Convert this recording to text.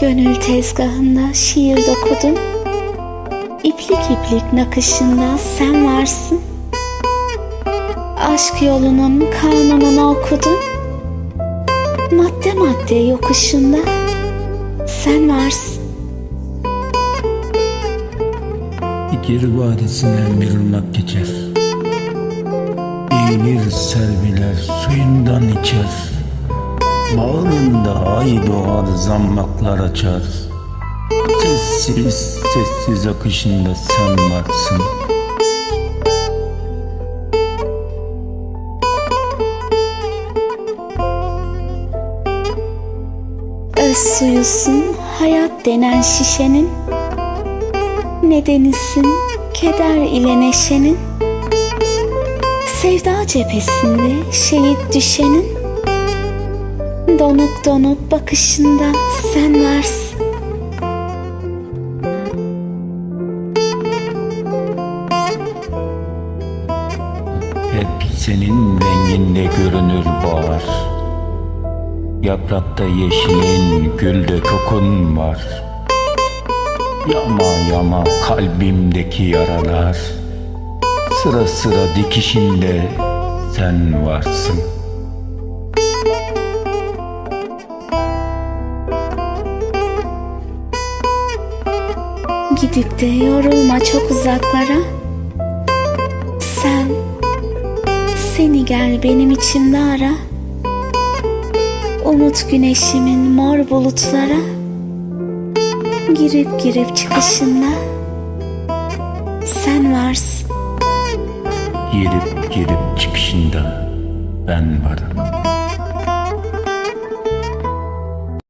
Gönül tezgahında şiir dokudum. İplik iplik nakışında sen varsın. Aşk yolunun kanununu okudum. Madde madde yokuşunda sen varsın. Gir vadisinden bir ırmak geçer. Eğilir serviler suyundan içer. Bağrında ay doğar zammaklar açar. Sessiz sessiz akışında sen varsın. Öz suyusun hayat denen şişenin Nedenisin keder ile neşenin Sevda cephesinde şehit düşenin Donuk donuk bakışında sen varsın. Hep senin renginde görünür bahar. Yaprakta yeşilin, gülde kokun var Yama yama kalbimdeki yaralar. Sıra sıra dikişinde sen varsın. Gidip de yorulma çok uzaklara. Sen Seni gel benim içimde ara. Umut güneşimin mor bulutlara Girip girip çıkışında Sen varsın. Girip girip çıkışında ben varım